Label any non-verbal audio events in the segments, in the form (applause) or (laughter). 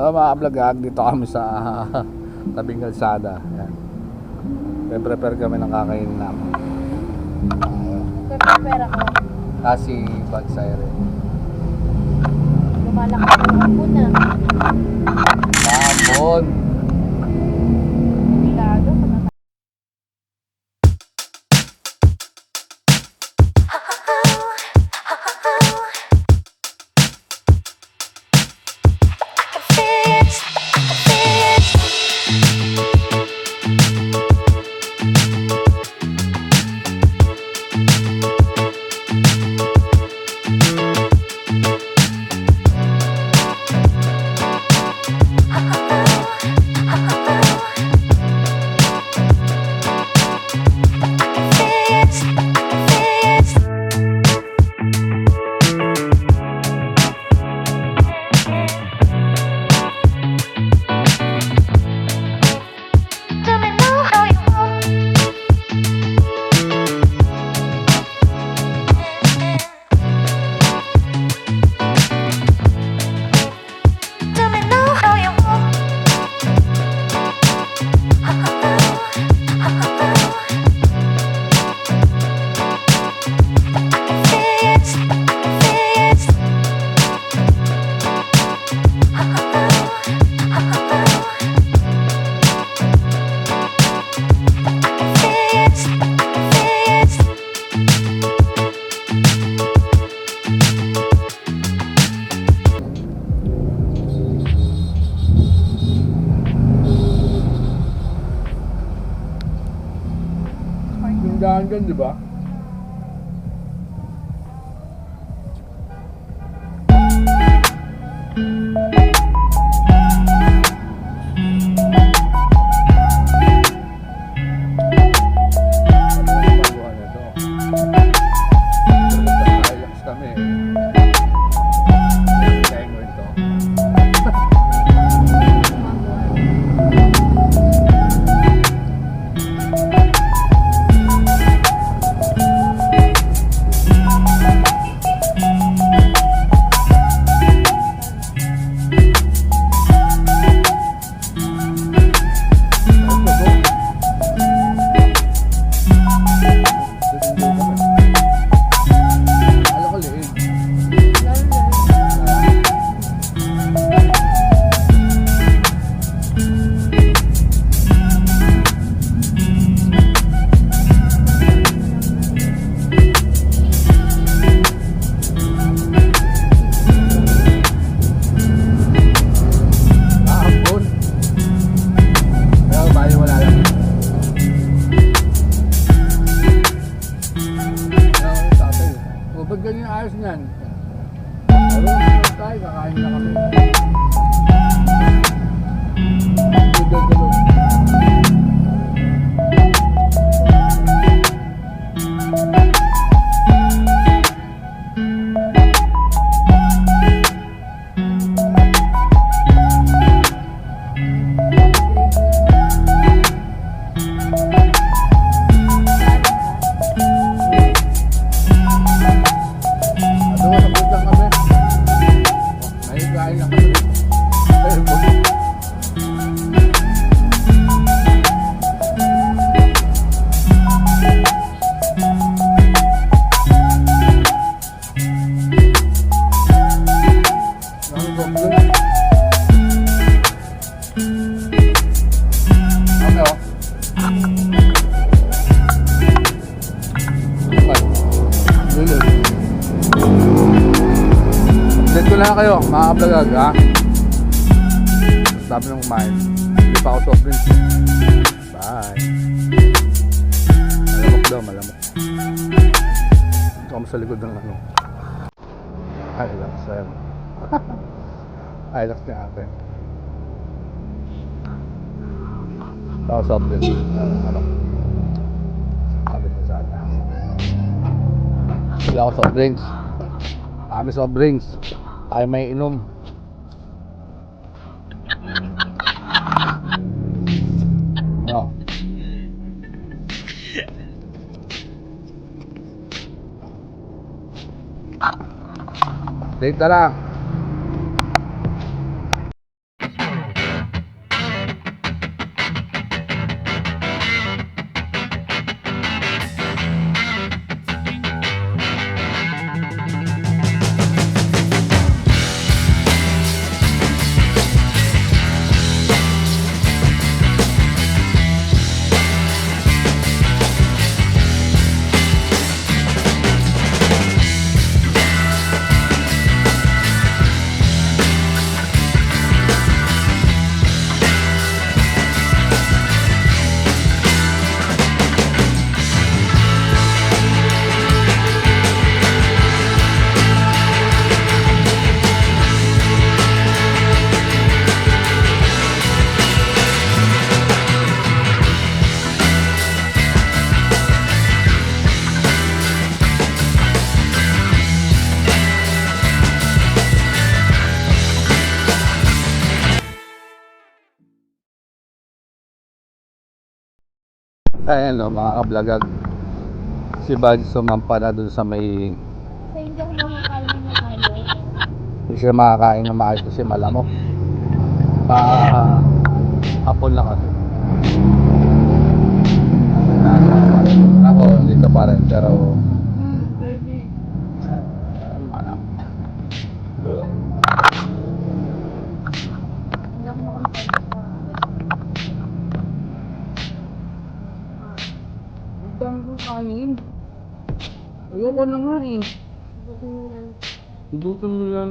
So mga vlog dito kami sa (laughs) tabing kalsada. Yan. Pre-prepare kami ng kakainin namin. Prepare ako. Kasi bag siren. Lumalaki ang hapon na. Tapon! debat. ha? Sabi nung kumain. Hindi pa ako soft drinks. Bye. Malamok daw, malamok. Ito kami sa likod ng ano. Hilux, sir. Hilux ni ate. Ito ako soft drinks. Ano, ano. Sabi ko sana. Wala ako soft drinks. Kami soft drinks. Ay may inom. Na lang. Ayan no, mga kablagag. Si Bad sumampa na dun sa may Sa hindi ako makakain ng hindi siya makakain ng maayos kasi malamok. Pa hapon lang kasi. Ako dito pa rin pero malam. Hindi ako makakain sa Ang dami kong kanin. Ayoko na nga eh. Gusto mo yan. Luto mo yan.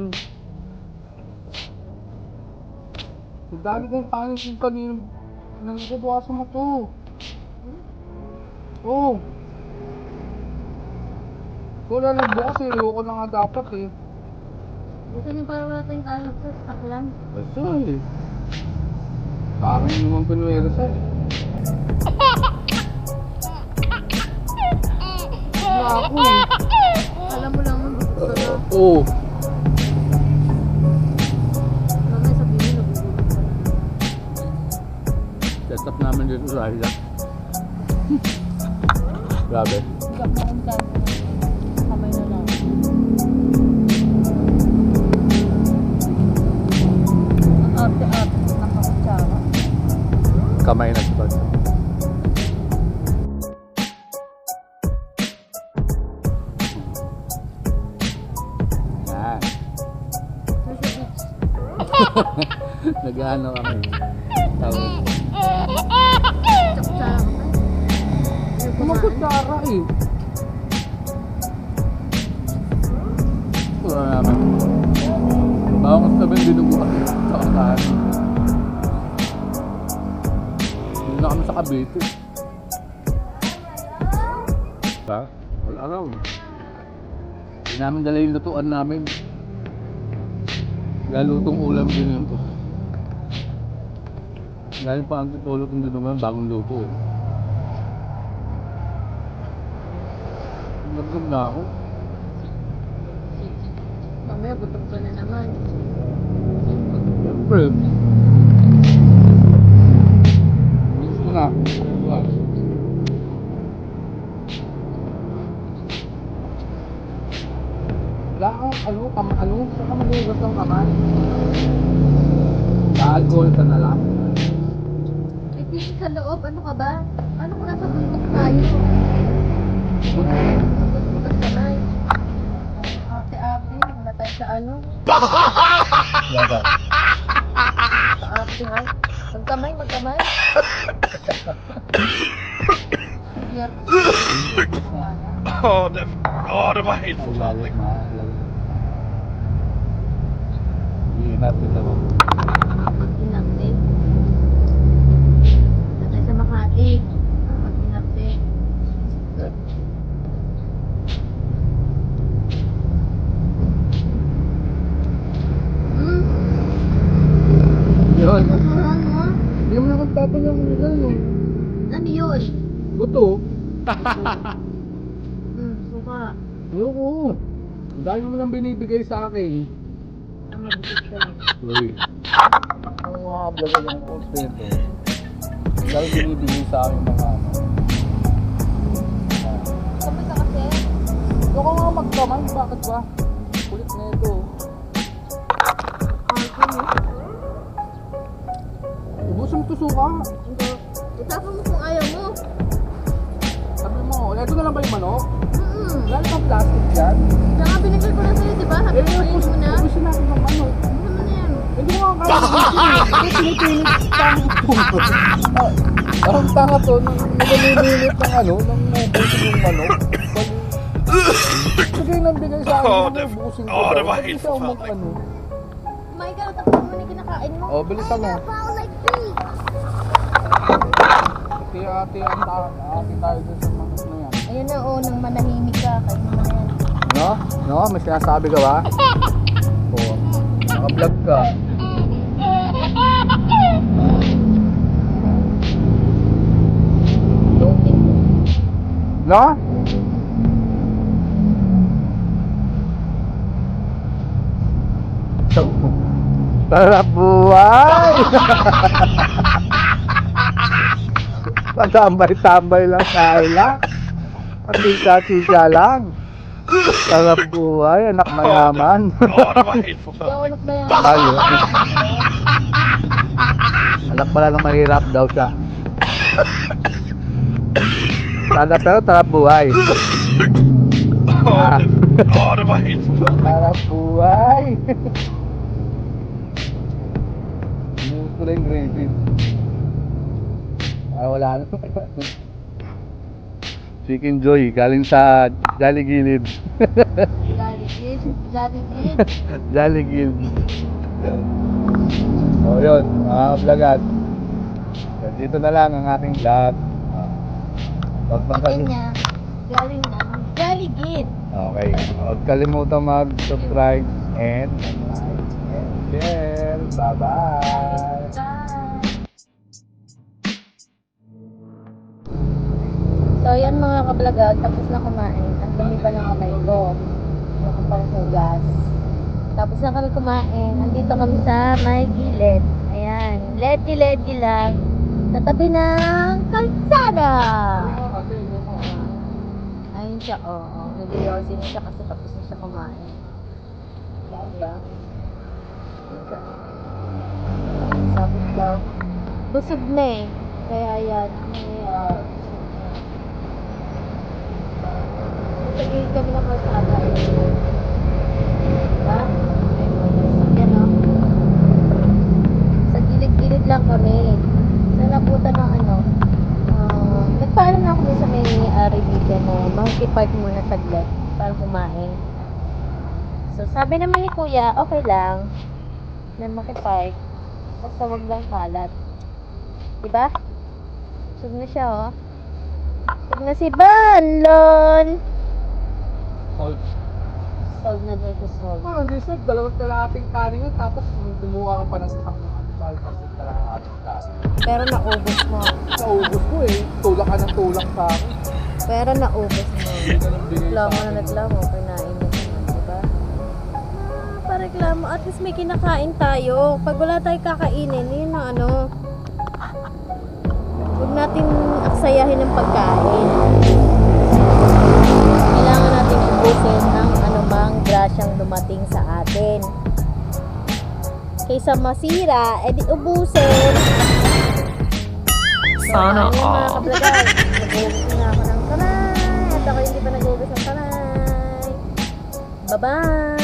Ang dami kong kanin kung kanina. Nangkubukasan mo to. Oo. Oh. Wala na bukas eh. Ayoko na nga dapat eh. Gusto niyo para wala tayong alam sa saklan. Basta eh. Parang naman pinwera sa ako eh. Alam mo lang mo gusto ko na. Oo. Mamaya sabihin nagugulat ka na. Setup namin dito sa isla. (laughs) Grabe. Makakain Kamay na lang. Ang arte-arte ng nakakutsara. Kamay na Bad. Nag-ano kami. Tawag. Kumakutsara eh. Wala namin. Bawang sabi din dinuguan. Kakaan. Hindi na kami sa Cavite. Ha? Wala raw. Hindi namin dala yung lutuan namin. Galutong ulam din yun to. Galing pa ang tutulog ng dinuguan, bagong luto eh. Nagdum na ako. Mamaya gutom ka na naman. Siyempre. Gusto na. Wala kang ano, kam ano, sa kamalugas ng kamay. Alcohol ka na lang. Eh, sa loob, ano ka ba? Ano kung nasa bundok tayo? Butas kamay. Ate-ate, wala tayo sa ano? Yaga. Sa ate ha? Magkamay, magkamay. Oh, the, oh, the hateful Lalit na. lalit. Iinat din ako. Inaktin. Tatay sa Makati. Pag inaktin. Hmm? Yun. Nasaraan mo? Hindi mo na kang tatanyang nila yung Ano yun? buto. Hmm, (laughs) suka. Ayoko. Ang dami mo nang binibigay sa akin. Ang mabutit ka. Uy. Ang mga vlog ng konspento. Dahil binibigay sa akin mga ano. Kamay ka kasi. Ayoko nga magkamay, bakit ba? Kulit na ito. Ako mo. Ubusin mo to suka. Hindi. Itapon mo kung ayaw mo. Mo, ito na lang ba yung manok? Mm-mm. Wala namang plastic dyan. Kaya nga binigay ko na sa'yo, di ba? Sabi ko, Eh, ayaw ubus, mo na. ubusin natin ng manok. Ano naman yan? Hindi mo nga kaya eh. Kasi pinipilit tanga. Ah, Parang tanga to, nung nagalilinit ng ano, ng ubusin yung manok. Sige nang bigay sa akin, Oh, ano, the- ubusin ko. oh, isa umag family. ano? Na tapos mo na yung kinakain mo. Oh, bilisan mo. Ati-ati ang ta- ati tayo dun sa manok na yan. Ayun na, oh, nang manahimik ka. Kain mo na yan. No? No? May sinasabi ka ba? (laughs) Oo. Naka-vlog ka. No? Sarap buhay! (laughs) Patambay-tambay lang sa lang. Patika-tika lang. Sarap buhay, anak mayaman. Tayo. Anak pala ng mahirap daw siya. Sana pero tarap buhay. Förfärligt. Tarap buhay. Ko lang gravy. Ah, wala na. Chicken Joy, galing sa Jolly Gilid. Laligid. Laligid. Jolly Gilid. So yun, mga vlogat. Dito na lang ang ating vlog. Ah, Huwag niya. Galing na. Laligid. Okay. Huwag kalimutan mag-subscribe and like and share. Bye-bye. Kablagag, tapos na kumain. Ang dumi pa ng kamay ko. Yung ko pang hugas. Tapos na kami kumain. Andito kami sa may gilid. Ayan. Ledi-ledi lang. Sa tabi ng kalsada. Ayun siya, oo. Oh, Nagyoyosin siya kasi tapos na siya kumain. Diba? Sabi daw. Busog na eh. Kaya yan. May, uh, Tagil kami ng kalsada. Diba? Yan o. Sa gilid-gilid lang kami. Sa nabutan ng ano. Uh, nagpaalam na kami sa may ari na makikipark muna saglit para kumain. So, sabi naman ni kuya, okay lang na makipark. Basta wag lang kalat. Diba? Sug na siya, oh. Sug na si Banlon! Hold. Solve na daw ito, solve. Hindi sir, dalawang kalahating kanin yun, tapos lumuha ka pa ng sakang mga alpal kasi kalahating kanin. Pero naubos mo. Naubos ko eh, tulak ka ng tulak sa akin. Pero naubos mo. Reklamo na reklamo, kinain mo diba? Pareklamo, at least may kinakain tayo. Pag wala tayong kakainin, yun ang ano. Huwag natin aksayahin ng pagkain. Ubusin ang anumang grasyang dumating sa atin. Kaysa masira, edi ubusin. Sana Ano yung mga all. kablagay? Nag-uubos na ako ng tanay. At ako hindi pa nag-uubos ng tanay. Bye-bye!